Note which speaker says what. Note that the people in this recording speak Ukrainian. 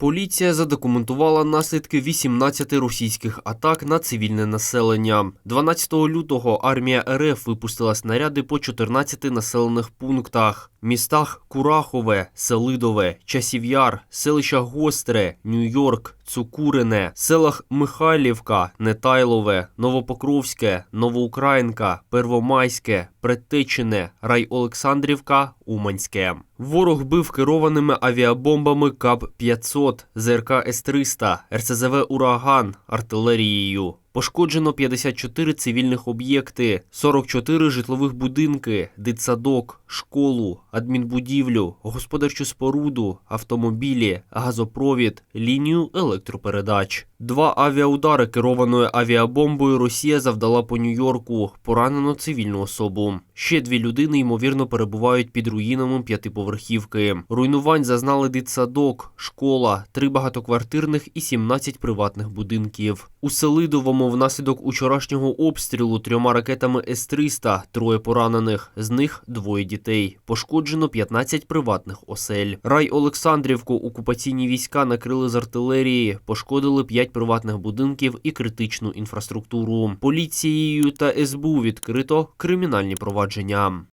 Speaker 1: Поліція задокументувала наслідки 18 російських атак на цивільне населення. 12 лютого армія РФ випустила снаряди по 14 населених пунктах: містах Курахове, Селидове, Часів'яр, селища Гостре, Нью-Йорк, Цукурине, селах Михайлівка, Нетайлове, Новопокровське, Новоукраїнка, Первомайське, Предтечине, Райолександрівка, Уманське. Ворог бив керованими авіабомбами КАП-500, ЗРК С-300, РСЗВ «Ураган», артилерією. Пошкоджено 54 цивільних об'єкти, 44 житлових будинки, дитсадок, школу, адмінбудівлю, господарчу споруду, автомобілі, газопровід, лінію електропередач. Два авіаудари керованою авіабомбою Росія завдала по Нью-Йорку. Поранено цивільну особу. Ще дві людини ймовірно перебувають під руїнами п'ятиповерхівки. Руйнувань зазнали дитсадок, школа, три багатоквартирних і 17 приватних будинків. У Селидовому внаслідок учорашнього обстрілу трьома ракетами С-300 троє поранених, з них двоє дітей. Пошкоджено 15 приватних осель. Рай Олександрівку окупаційні війська накрили з артилерії, пошкодили 5 приватних будинків і критичну інфраструктуру. Поліцією та СБУ відкрито кримінальні провадження.